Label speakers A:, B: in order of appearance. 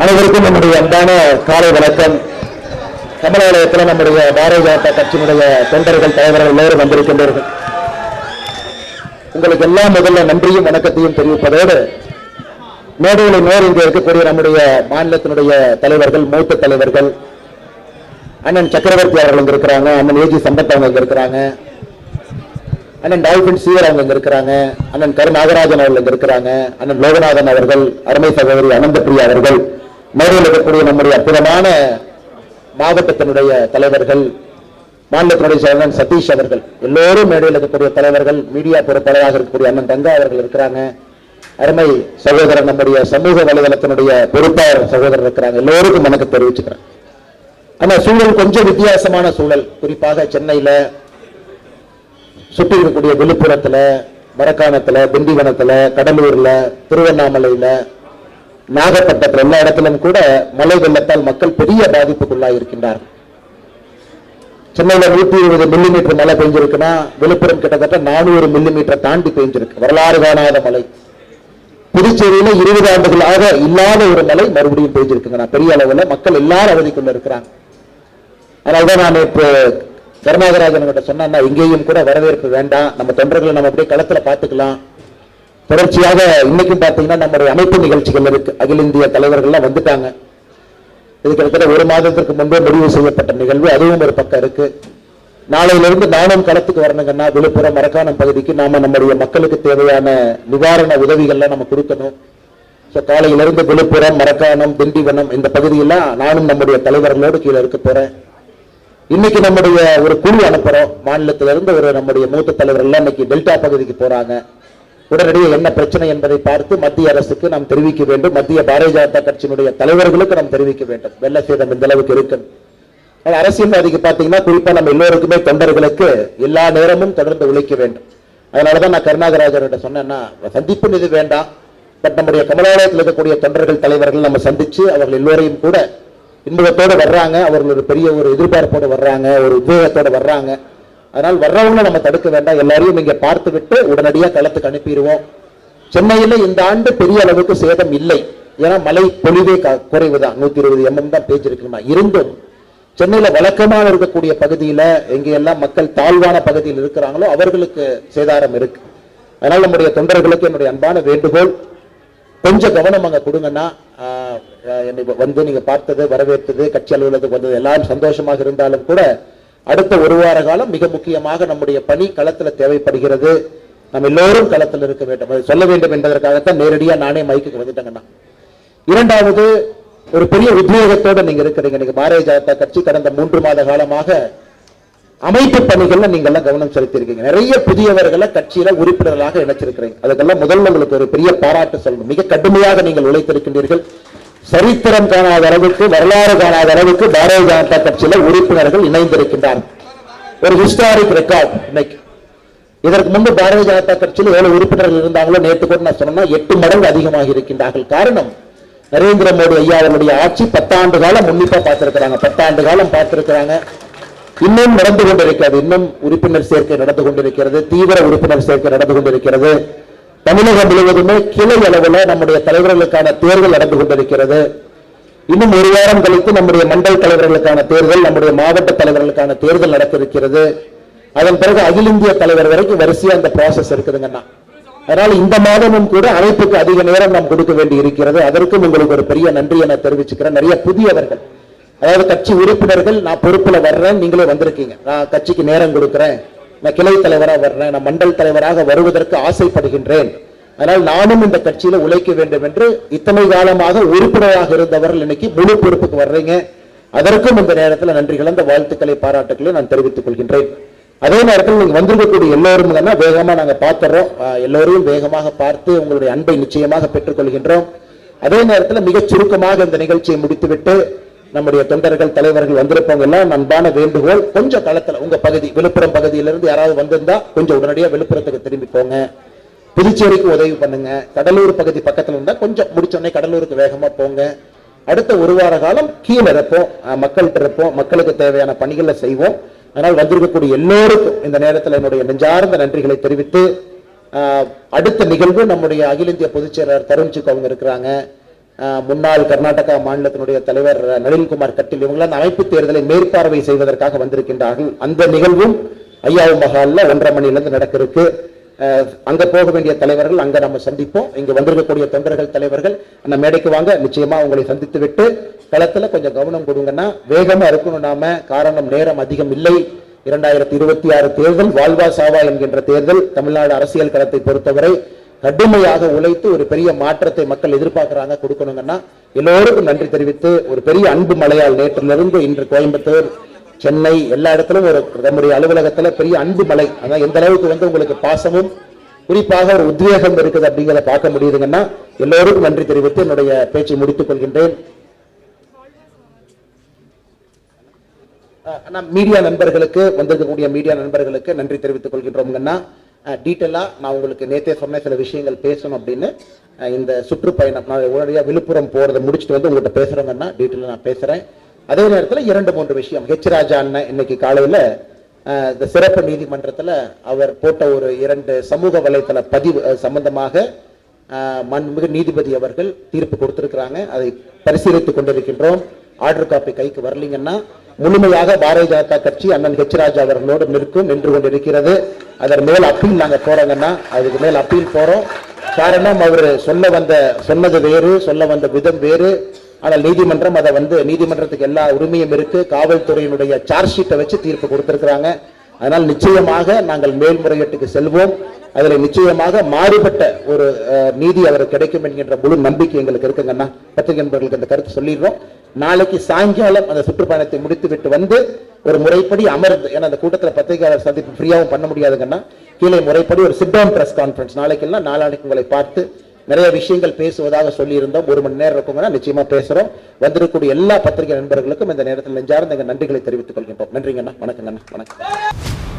A: அனைவருக்கும் நம்முடைய அன்பான காலை வணக்கம். தமிழகத்தில் நம்முடைய பாரதிய ஜனதா கட்சியினுடைய தொண்டர்கள் தலைவர்கள் எல்லோரும் வந்திருக்கின்றார்கள் உங்களுக்கு எல்லாம் முதல்ல நன்றியும் வணக்கத்தையும் தெரிவிப்பதோடு மேடைகளை நேர் இங்கே இருக்கக்கூடிய நம்முடைய மாநிலத்தினுடைய தலைவர்கள் மூத்த தலைவர்கள் அண்ணன் சக்கரவர்த்தி அவர்கள் இங்க இருக்கிறாங்க அண்ணன் ஏஜி சம்பத் அவங்க இங்க இருக்கிறாங்க அண்ணன் டால்பின் சீவர் அவங்க இங்க இருக்கிறாங்க அண்ணன் கரு நாகராஜன் அவர்கள் இங்க இருக்கிறாங்க அண்ணன் லோகநாதன் அவர்கள் அருமை சகோதரி அனந்தபிரியா அவர்கள் மேடையில் இருக்கக்கூடிய நம்முடைய அற்புதமான மாவட்டத்தினுடைய தலைவர்கள் மாநிலத்தினுடைய செயலர் சதீஷ் அவர்கள். எல்லோரும் மேடையில் இருக்கக்கூடிய தலைவர்கள் மீடியா பொறுப்பாளராக இருக்கக்கூடிய அண்ணன் தங்கா அவர்கள் இருக்கிறாங்க. அருமை சகோதரர் நம்முடைய சமூக வலைதளத்தினுடைய பொறுப்பாளர் சகோதரர் இருக்கிறாங்க. எல்லோருக்கும் எனக்கு தெரிவிச்சுக்கிறேன். ஆனா சூழல் கொஞ்சம் வித்தியாசமான சூழல். குறிப்பாக சென்னையில சுற்றி இருக்கக்கூடிய விழுப்புரத்துல மரக்காணத்துல திண்டிவனத்துல கடலூர்ல திருவண்ணாமலையில நாகப்பட்டினத்துல எல்லா இடத்திலும் கூட மழை வெள்ளத்தால் மக்கள் பெரிய பாதிப்புக்குள்ளாக இருக்கின்றார்கள் சென்னையில் நூத்தி இருபது மில்லிமீட்டர் மழை பெஞ்சிருக்குன்னா விழுப்புரம் கிட்டத்தட்ட நானூறு மில்லிமீட்டர் தாண்டி பெஞ்சிருக்கு. வரலாறு காணாத மழை. புதுச்சேரியில இருபது ஆண்டுகளாக இல்லாத ஒரு மழை மறுபடியும் பெய்திருக்குங்க பெரிய அளவில் மக்கள் எல்லாரும் அவதிக்குள்ள இருக்கிறாங்க. அதனால்தான் நான் இப்போ கருணாகராஜன் கிட்ட சொன்னா இங்கேயும் கூட வரவேற்பு வேண்டாம். நம்ம தொண்டர்களை நம்ம அப்படியே களத்துல பாத்துக்கலாம் தொடர்ச்சியாக இன்னைக்கும் பார்த்தீங்கன்னா நம்முடைய அமைப்பு நிகழ்ச்சிகள் இருக்கு. அகில இந்திய தலைவர்கள்லாம் வந்துட்டாங்க. இது கிட்டத்தட்ட ஒரு மாதத்திற்கு முன்பே முடிவு செய்யப்பட்ட நிகழ்வு. அதுவும் ஒரு பக்கம் இருக்கு. நாளையிலிருந்து நானும் களத்துக்கு வரணுங்கன்னா விழுப்புரம் மரக்கானம் பகுதிக்கு நாம நம்முடைய மக்களுக்கு தேவையான நிவாரண உதவிகள்லாம் நம்ம கொடுக்கணும். ஸோ காலையிலிருந்து விழுப்புரம் மரக்கானம் திண்டிவனம் இந்த பகுதியெல்லாம் நானும் நம்முடைய தலைவர்களோடு கீழே இருக்க போறேன். இன்னைக்கு நம்முடைய ஒரு குழு அனுப்புறோம். மாநிலத்திலிருந்து ஒரு நம்முடைய மூத்த தலைவர்கள்லாம் இன்னைக்கு டெல்டா பகுதிக்கு போறாங்க. உடனடியாக என்ன பிரச்சனை என்பதை பார்த்து மத்திய அரசுக்கு நாம் தெரிவிக்க வேண்டும். மத்திய பாரதிய ஜனதா கட்சியினுடைய தலைவர்களுக்கு நாம் தெரிவிக்க வேண்டும். வெள்ள சேதம் இந்த அளவுக்கு இருக்கும் அரசியல்வாதிக்கு பார்த்தீங்கன்னா குறிப்பா நம்ம எல்லோருக்குமே தொண்டர்களுக்கு எல்லா நேரமும் தொடர்ந்து உழைக்க வேண்டும். அதனாலதான் நான் கருணாகராஜர்கிட்ட சொன்னேன்னா சந்திப்பு இது வேண்டாம். பட் நம்முடைய கமலாலயத்தில் இருக்கக்கூடிய தொண்டர்கள் தலைவர்கள் நம்ம சந்திச்சு அவர்கள் எல்லோரையும் கூட இன்பத்தோடு வர்றாங்க. அவர்கள் ஒரு பெரிய ஒரு எதிர்பார்ப்போடு வர்றாங்க ஒரு உத்வேகத்தோடு வர்றாங்க. அதனால் வர்றவங்க நம்ம தடுக்க வேண்டாம். எல்லாரையும் இங்க பார்த்து விட்டு உடனடியாக களத்துக்கு அனுப்பிடுவோம். சென்னையில இந்த ஆண்டு பெரிய அளவுக்கு சேதம் இல்லை. ஏன்னா மழை பொழிவே க- குறைவுதான். நூத்தி இருபது எம்எம் தான் பேஜ் இருந்தும் சென்னையில வழக்கமாக இருக்கக்கூடிய பகுதியில எங்கெல்லாம் மக்கள் தாழ்வான பகுதியில் இருக்கிறாங்களோ அவர்களுக்கு சேதாரம் இருக்கு. அதனால் நம்முடைய தொண்டர்களுக்கு என்னுடைய அன்பான வேண்டுகோள். கொஞ்சம் கவனம் அங்க கொடுங்கன்னா ஆஹ், என்னை வந்து நீங்க பார்த்தது வரவேற்றது கட்சி அலுவலகத்துக்கு வந்தது எல்லாம் சந்தோஷமாக இருந்தாலும் கூட அடுத்த ஒரு வார காலம் மிக முக்கியமாக நம்முடைய பணி களத்துல தேவைப்படுகிறது. நம்ம எல்லோரும் களத்தில் இருக்க வேண்டும். அதை சொல்ல வேண்டும் என்பதற்காகத்தான் நேரடியா நானே மைக்குக்கு வந்துட்டேங்கண்ணா இரண்டாவது ஒரு பெரிய உத்வேகத்தோடு நீங்க இருக்கிறீங்க. நீங்கள் பாரதிய ஜனதா கட்சி கடந்த மூன்று மாத காலமாக அமைப்பு பணிகள்ல நீங்க எல்லாம் கவனம் செலுத்தியிருக்கீங்க. நிறைய புதியவர்களை கட்சியில உறுப்பினர்களாக இணைச்சிருக்கிறீங்க. அதுக்கெல்லாம் முதல்ல உங்களுக்கு ஒரு பெரிய பாராட்டு சொல்லணும். மிக கடுமையாக நீங்கள் உழைத்திருக்கின்றீர்கள். சரித்திரம் காணாத அளவுக்கு வரலாறு காணாத அளவுக்கு பாரதிய ஜனதா கட்சியில உறுப்பினர்கள் இணைந்திருக்கின்றார்கள். ஒரு ஹிஸ்டாரிக் ரெக்கார்ட் இன்னைக்கு. இதற்கு முன்பு பாரதிய ஜனதா கட்சியில் எவ்வளவு உறுப்பினர்கள் இருந்தாங்களோ நேற்று கூட நான் சொன்னா எட்டு மடங்கு அதிகமாக இருக்கின்றார்கள். காரணம் நரேந்திர மோடி ஐயா அவருடைய ஆட்சி பத்தாண்டு காலம் உன்னிப்பா பார்த்திருக்கிறாங்க. பத்தாண்டு காலம் பார்த்திருக்கிறாங்க. இன்னும் நடந்து கொண்டிருக்கிறது. இன்னும் உறுப்பினர் சேர்க்கை நடந்து கொண்டிருக்கிறது. தீவிர உறுப்பினர் சேர்க்கை நடந்து கொண்டிருக்கிறது. தமிழகம் முழுவதுமே கிளை அளவில் நம்முடைய தலைவர்களுக்கான தேர்தல் நடந்து கொண்டிருக்கிறது. இன்னும் ஒரு வாரம் கழித்து நம்முடைய மண்டல் தலைவர்களுக்கான தேர்தல் நம்முடைய மாவட்ட தலைவர்களுக்கான தேர்தல் நடக்க இருக்கிறது அதன் பிறகு அகில இந்திய தலைவர் வரைக்கும் வரிசையா அந்த ப்ராசஸ் இருக்குதுங்கண்ணா அதனால இந்த மாதமும் கூட அழைப்புக்கு அதிக நேரம் நாம் கொடுக்க வேண்டி இருக்கிறது. அதற்கும் உங்களுக்கு ஒரு பெரிய நன்றியை நான் தெரிவிச்சுக்கிறேன். நிறைய புதியவர்கள் அதாவது கட்சி உறுப்பினர்கள் நான் பொறுப்புல வர்றேன் நீங்களே வந்திருக்கீங்க. நான் கட்சிக்கு நேரம் கொடுக்கிறேன். நான் கிளை தலைவராக வர்றேன் நான் மண்டல் தலைவராக வருவதற்கு ஆசைப்படுகின்றேன். அதனால் நானும் இந்த கட்சியில உழைக்க வேண்டும் என்று இத்தனை காலமாக உறுப்பினராக இருந்தவர்கள் இன்னைக்கு முழு பொறுப்புக்கு வர்றீங்க. அதற்கும் இந்த நேரத்தில் நன்றி கலந்த வாழ்த்துக்களை பாராட்டுக்களை நான் தெரிவித்துக் கொள்கின்றேன். அதே நேரத்தில் நீங்க வந்திருக்கக்கூடிய எல்லோரும் தானே வேகமா நாங்க பார்த்துறோம் எல்லோரையும் வேகமாக பார்த்து உங்களுடைய அன்பை நிச்சயமாக பெற்றுக்கொள்கின்றோம். அதே நேரத்தில் மிகச் சுருக்கமாக இந்த நிகழ்ச்சியை முடித்துவிட்டு நம்முடைய தொண்டர்கள் தலைவர்கள் வந்திருப்பவங்க எல்லாம் அன்பான வேண்டுகோள் கொஞ்சம் தளத்துல உங்க பகுதி விழுப்புரம் பகுதியிலிருந்து யாராவது வந்திருந்தா கொஞ்சம் உடனடியாக விழுப்புரத்துக்கு திரும்பி போங்க. புதுச்சேரிக்கு உதவி பண்ணுங்க. கடலூர் பகுதி பக்கத்துல இருந்தா கொஞ்சம் முடிச்சோடனே கடலூருக்கு வேகமா போங்க. அடுத்த ஒரு வார காலம் கீழே இருப்போம். மக்கள்கிட்ட இருப்போம். மக்களுக்கு தேவையான பணிகளை செய்வோம். அதனால் வந்திருக்கக்கூடிய எல்லோருக்கும் இந்த நேரத்தில் என்னுடைய நெஞ்சார்ந்த நன்றிகளை தெரிவித்து அடுத்த நிகழ்வு நம்முடைய அகில இந்திய பொதுச்செயலாளர் செயலாளர் அவங்க இருக்கிறாங்க. முன்னாள் கர்நாடகா மாநிலத்தினுடைய தலைவர் நளின்குமார் கட்டில் இவங்களாம் அந்த அமைப்பு தேர்தலை மேற்பார்வை செய்வதற்காக வந்திருக்கின்றார்கள். அந்த நிகழ்வும் ஐயாவு மகாலில் ஒன்றரை மணியிலிருந்து நடக்க இருக்கு அங்க போக வேண்டிய தலைவர்கள் அங்க நம்ம சந்திப்போம். இங்க வந்திருக்கக்கூடிய தொண்டர்கள் தலைவர்கள் அந்த மேடைக்கு வாங்க நிச்சயமா உங்களை சந்தித்து விட்டு களத்துல கொஞ்சம் கவனம் கொடுங்கன்னா வேகமா இருக்கணும். நாம காரணம் நேரம் அதிகம் இல்லை. இரண்டாயிரத்தி இருபத்தி ஆறு தேர்தல் வாழ்வா சாவா என்கின்ற தேர்தல் தமிழ்நாடு அரசியல் களத்தை பொறுத்தவரை கடுமையாக உழைத்து ஒரு பெரிய மாற்றத்தை மக்கள் எதிர்பார்க்குறாங்க கொடுக்கணுங்கன்னா எல்லோருக்கும் நன்றி தெரிவித்து ஒரு பெரிய அன்பு மலையால் நேற்றிலிருந்து இன்று கோயம்புத்தூர் சென்னை எல்லா இடத்திலும் ஒரு நம்முடைய அலுவலகத்தில் பெரிய அன்பு மலை. அதான் எந்த அளவுக்கு வந்து உங்களுக்கு பாசமும் குறிப்பாக ஒரு உத்வேகம் இருக்குது அப்படிங்கிறத பார்க்க முடியுதுங்கன்னா எல்லோருக்கும் நன்றி தெரிவித்து என்னுடைய பேச்சை முடித்துக் கொள்கின்றேன். மீடியா நண்பர்களுக்கு வந்திருக்கக்கூடிய மீடியா நண்பர்களுக்கு நன்றி தெரிவித்துக் கொள்கின்றோம்ங்கன்னா டீட்டெயிலாக நான் உங்களுக்கு நேற்றே சொன்ன சில விஷயங்கள் பேசணும் அப்படின்னு இந்த சுற்றுப்பயணம் நான் உடனடியாக விழுப்புரம் போகிறத முடிச்சுட்டு வந்து உங்கள்கிட்ட பேசுகிறவங்கன்னா டீட்டெயிலாக நான் பேசுகிறேன் அதே நேரத்தில் இரண்டு மூன்று விஷயம். ஹெச் ராஜா அண்ணன் இன்னைக்கு காலையில் இந்த சிறப்பு நீதிமன்றத்தில் அவர் போட்ட ஒரு இரண்டு சமூக வலைத்தள பதிவு சம்பந்தமாக மண்மிகு நீதிபதி அவர்கள் தீர்ப்பு கொடுத்துருக்குறாங்க. அதை பரிசீலித்து கொண்டிருக்கின்றோம். ஆர்டர் காப்பி கைக்கு வரலீங்கன்னா முழுமையாக பாரதிய ஜனதா கட்சி அண்ணன் ஹெச் ராஜா அவர்களோடு நிற்கும் நின்று கொண்டிருக்கிறது. அதன் மேல் அப்பீல் நாங்கள் போறோங்கன்னா அதுக்கு மேல் அப்பீல் போறோம். காரணம் அவர் சொல்ல வந்த சொன்னது வேறு சொல்ல வந்த விதம் வேறு. ஆனால் நீதிமன்றம் அதை வந்து நீதிமன்றத்துக்கு எல்லா உரிமையும் இருக்கு. காவல்துறையினுடைய சார்ஜ் ஷீட்டை வச்சு தீர்ப்பு கொடுத்திருக்கிறாங்க. அதனால் நிச்சயமாக நாங்கள் மேல்முறையீட்டுக்கு செல்வோம். அதில் நிச்சயமாக மாறுபட்ட ஒரு நீதி அவருக்கு கிடைக்கும் என்கின்ற முழு நம்பிக்கை எங்களுக்கு இருக்குங்கண்ணா. பத்திரிகை நண்பர்களுக்கு அந்த கருத்து சொல்லிடுறோம். நாளைக்கு சாயங்காலம் அந்த சுற்றுப்பயணத்தை முடித்து விட்டு வந்து ஒரு முறைப்படி அமர்ந்து ஏன்னா அந்த கூட்டத்தில் பத்திரிகையாளர் சந்திப்பு ஃப்ரீயாகவும் பண்ண முடியாதுங்கன்னா கீழே முறைப்படி ஒரு சிட் டவுன் பிரஸ் கான்ஃபரன்ஸ் நாளைக்கெல்லாம் நாளானைக்கு உங்களை பார்த்து நிறைய விஷயங்கள் பேசுவதாக சொல்லியிருந்தோம். ஒரு மணி நேரம் இருக்குங்கன்னா நிச்சயமா பேசுறோம். வந்திருக்கக்கூடிய எல்லா பத்திரிகை நண்பர்களுக்கும் இந்த நேரத்தில் நெஞ்சார்ந்த எங்கள் நன்றிகளை தெரிவித்துக் கொள்கின்றோம். நன்றிங்கண்ணா வணக்கங்கண்ணா வணக்கம்.